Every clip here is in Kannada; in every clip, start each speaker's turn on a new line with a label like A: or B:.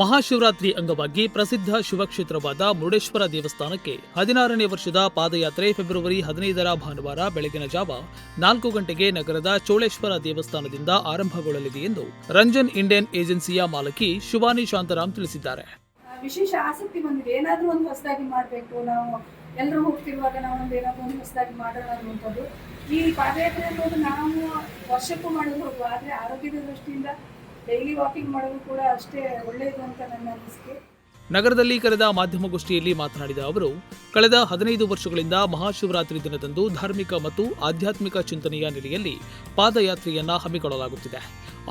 A: ಮಹಾಶಿವರಾತ್ರಿ ಅಂಗವಾಗಿ ಪ್ರಸಿದ್ಧ ಶಿವಕ್ಷೇತ್ರವಾದ ಮುರುಡೇಶ್ವರ ದೇವಸ್ಥಾನಕ್ಕೆ ಹದಿನಾರನೇ ವರ್ಷದ ಪಾದಯಾತ್ರೆ ಫೆಬ್ರವರಿ ಹದಿನೈದರ ಭಾನುವಾರ ಬೆಳಗಿನ ಜಾವ ನಾಲ್ಕು ಗಂಟೆಗೆ ನಗರದ ಚೋಳೇಶ್ವರ ದೇವಸ್ಥಾನದಿಂದ ಆರಂಭಗೊಳ್ಳಲಿದೆ ಎಂದು ರಂಜನ್ ಇಂಡಿಯನ್ ಏಜೆನ್ಸಿಯ ಮಾಲಕಿ ಶಿವಾನಿ ಶಾಂತರಾಮ್ ತಿಳಿಸಿದ್ದಾರೆ.
B: ವಿಶೇಷ ಆಸಕ್ತಿ ಬಂದಿದೆ. ಏನಾದರೂ ಒಂದು ಹೊಸದಾಗಿ ಮಾಡಬೇಕು. ನಾವು ಎಲ್ಲರೂ ಹೋಗ್ತಿರುವಾಗ ನಾವು ಒಂದು ಏನಾದರೂ ಒಂದು ಹೊಸದಾಗಿ ಮಾಡೋಣ ಅನ್ನುವಂಥದ್ದು. ಈ ಪಾದಯಾತ್ರೆ ಅನ್ನೋದು ನಾವು ವರ್ಷಕ್ಕೂ ಮಾಡೋದು ಹೋಗುವ. ಆದರೆ ಆರೋಗ್ಯದ ದೃಷ್ಟಿಯಿಂದ ಡೈಲಿ ವಾಕಿಂಗ್ ಮಾಡೋದು ಕೂಡ ಅಷ್ಟೇ ಒಳ್ಳೆಯದು ಅಂತ ನನ್ನ ಅನಿಸಿಕೆ.
A: ನಗರದಲ್ಲಿ ಕರೆದ ಮಾಧ್ಯಮಗೋಷ್ಠಿಯಲ್ಲಿ ಮಾತನಾಡಿದ ಅವರು ಕಳೆದ ಹದಿನೈದು ವರ್ಷಗಳಿಂದ ಮಹಾಶಿವರಾತ್ರಿ ದಿನದಂದು ಧಾರ್ಮಿಕ ಮತ್ತು ಆಧ್ಯಾತ್ಮಿಕ ಚಿಂತನೆಯ ನೆಲೆಯಲ್ಲಿ ಪಾದಯಾತ್ರೆಯನ್ನ ಹಮ್ಮಿಕೊಳ್ಳಲಾಗುತ್ತಿದೆ.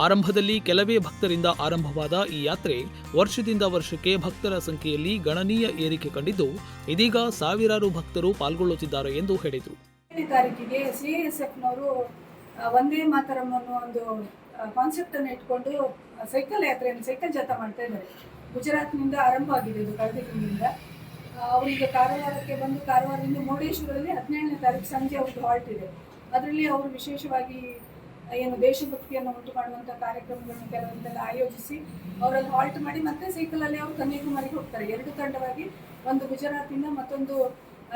A: ಆರಂಭದಲ್ಲಿ ಕೆಲವೇ ಭಕ್ತರಿಂದ ಆರಂಭವಾದ ಈ ಯಾತ್ರೆ ವರ್ಷದಿಂದ ವರ್ಷಕ್ಕೆ ಭಕ್ತರ ಸಂಖ್ಯೆಯಲ್ಲಿ ಗಣನೀಯ ಏರಿಕೆ ಕಂಡಿದ್ದು ಇದೀಗ ಸಾವಿರಾರು ಭಕ್ತರು ಪಾಲ್ಗೊಳ್ಳುತ್ತಿದ್ದಾರೆ ಎಂದು ಹೇಳಿದರು.
B: ಒಂದೇ ಮಾತರಂ ಅನ್ನೋ ಒಂದು ಕಾನ್ಸೆಪ್ಟ್ ಅನ್ನು ಇಟ್ಕೊಂಡು ಸೈಕಲ್ ಯಾತ್ರೆಯನ್ನು ಸೈಕಲ್ ಜಾಥಾ ಮಾಡ್ತಾ ಇದ್ದಾರೆ. ಗುಜರಾತ್ನಿಂದ ಆರಂಭ ಆಗಿದೆ ಇದು ಕಳೆದ ತಿಂಗಳಿಂದ ಅವರಿಗೆ ಕಾರವಾರಕ್ಕೆ ಬಂದು ಕಾರವಾರದಿಂದ ಮುರುಡೇಶ್ವರದಲ್ಲಿ ಹದಿನೇಳನೇ ತಾರೀಕು ಸಂಜೆ ಅವ್ರದ್ದು ಹಾಲ್ಟ್ ಇದೆ. ಅದರಲ್ಲಿ ಅವರು ವಿಶೇಷವಾಗಿ ಏನು ದೇಶಭಕ್ತಿಯನ್ನು ಉಂಟು ಮಾಡುವಂಥ ಕಾರ್ಯಕ್ರಮಗಳನ್ನು ಕೆಲವೊಂದೆಲ್ಲ ಆಯೋಜಿಸಿ ಅವರಲ್ಲಿ ಹಾಲ್ಟ್ ಮಾಡಿ ಮತ್ತೆ ಸೈಕಲಲ್ಲಿ ಅವರು ಕನ್ಯಾಕುಮಾರಿಗೆ ಹೋಗ್ತಾರೆ. ಎರಡು ತಂಡವಾಗಿ, ಒಂದು ಗುಜರಾತಿಂದ ಮತ್ತೊಂದು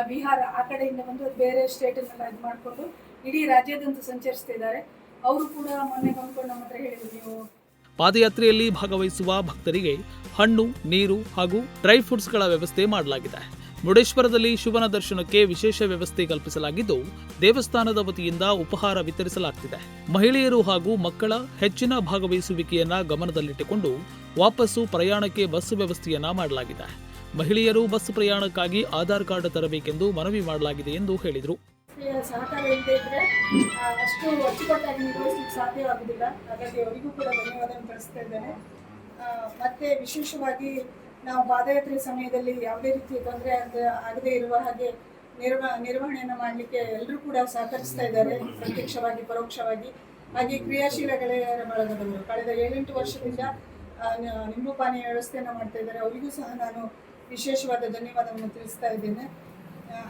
B: ಬಿಹಾರ, ಆ ಕಡೆಯಿಂದ ಬಂದು ಬೇರೆ ಸ್ಟೇಟನ್ನೆಲ್ಲ ಇದು ಮಾಡಿಕೊಂಡು ಇಡೀ ರಾಜ್ಯಾದ್ಯಂತ ಸಂಚರಿಸ್ತಾ ಇದ್ದಾರೆ. ಅವರು ಕೂಡ ಮೊನ್ನೆ ಬಂದ್ಕೊಂಡು ನಮ್ಮ ಹತ್ರ ಹೇಳಿದ್ರು, ನೀವು
A: ಪಾದಯಾತ್ರೆಯಲ್ಲಿ ಭಾಗವಹಿಸುವ ಭಕ್ತರಿಗೆ ಹಣ್ಣು, ನೀರು ಹಾಗೂ ಡ್ರೈ ಫ್ರೂಟ್ಸ್ಗಳ ವ್ಯವಸ್ಥೆ ಮಾಡಲಾಗಿದೆ. ಮುರುಡೇಶ್ವರದಲ್ಲಿ ಶಿವನ ದರ್ಶನಕ್ಕೆ ವಿಶೇಷ ವ್ಯವಸ್ಥೆ ಕಲ್ಪಿಸಲಾಗಿದ್ದು, ದೇವಸ್ಥಾನದ ವತಿಯಿಂದ ಉಪಹಾರ ವಿತರಿಸಲಾಗ್ತಿದೆ. ಮಹಿಳೆಯರು ಹಾಗೂ ಮಕ್ಕಳ ಹೆಚ್ಚಿನ ಭಾಗವಹಿಸುವಿಕೆಯನ್ನ ಗಮನದಲ್ಲಿಟ್ಟುಕೊಂಡು ವಾಪಸ್ಸು ಪ್ರಯಾಣಕ್ಕೆ ಬಸ್ ವ್ಯವಸ್ಥೆಯನ್ನ ಮಾಡಲಾಗಿದೆ. ಮಹಿಳೆಯರು ಬಸ್ ಪ್ರಯಾಣಕ್ಕಾಗಿ ಆಧಾರ್ ಕಾರ್ಡ್ ತರಬೇಕೆಂದು ಮನವಿ ಮಾಡಲಾಗಿದೆ ಎಂದು ಹೇಳಿದರು.
B: ಸಹಕಾರ ಇಲ್ಲದೆ ಅಷ್ಟು ಅಚ್ಚುಕಟ್ಟಾಗಿ ನಿರ್ವಹಿಸಲಿಕ್ಕೆ ಹಾಗಾಗಿ ಅವರಿಗೂ ಕೂಡ ಮತ್ತೆ ವಿಶೇಷವಾಗಿ ನಾವು ಪಾದಯಾತ್ರೆ ಸಮಯದಲ್ಲಿ ಯಾವುದೇ ರೀತಿಯ ತೊಂದರೆ ಆಗದೇ ಇರುವ ಹಾಗೆ ನಿರ್ವ, ನಿರ್ವಹಣೆಯನ್ನು ಮಾಡಲಿಕ್ಕೆ ಎಲ್ಲರೂ ಕೂಡ ಸಹಕರಿಸ್ತಾ ಇದ್ದಾರೆ, ಪ್ರತ್ಯಕ್ಷವಾಗಿ, ಪರೋಕ್ಷವಾಗಿ. ಹಾಗೆ ಕ್ರಿಯಾಶೀಲ ಗೆಳೆಯರ ಬಳಗದವರು ಕಳೆದ ಏಳೆಂಟು ವರ್ಷದಿಂದ ನಿಂಬು ಪಾನೀಯ ವ್ಯವಸ್ಥೆಯನ್ನು ಮಾಡ್ತಾ ಇದ್ದಾರೆ. ಅವರಿಗೂ ಸಹ ನಾನು ವಿಶೇಷವಾದ ಧನ್ಯವಾದವನ್ನು ತಿಳಿಸ್ತಾ ಇದ್ದೇನೆ.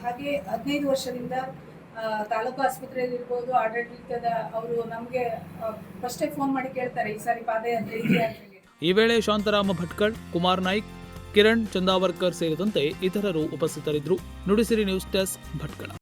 B: ಹಾಗೆ ಹದಿನೈದು ವರ್ಷದಿಂದ ತಾಲೂಕು ಆಸ್ಪತ್ರೆಯಲ್ಲಿ ಇರ್ಬೋದು, ಆಡಳಿತದ ಅವರು ನಮಗೆ ಫಸ್ಟೇ ಫೋನ್ ಮಾಡಿ ಕೇಳ್ತಾರೆ, ಈ ಸಾರಿ ಪಾದಯಾತ್ರೆ
A: ಈ ವೇಳೆ ಶಾಂತರಾಮ ಭಟ್ಕಳ್, ಕುಮಾರ್ ನಾಯ್ಕ್, ಕಿರಣ್ ಚಂದಾವರ್ಕರ್ ಸೇರಿದಂತೆ ಇತರರು ಉಪಸ್ಥಿತರಿದ್ದರು. Nudisiri news desk Bhatkal.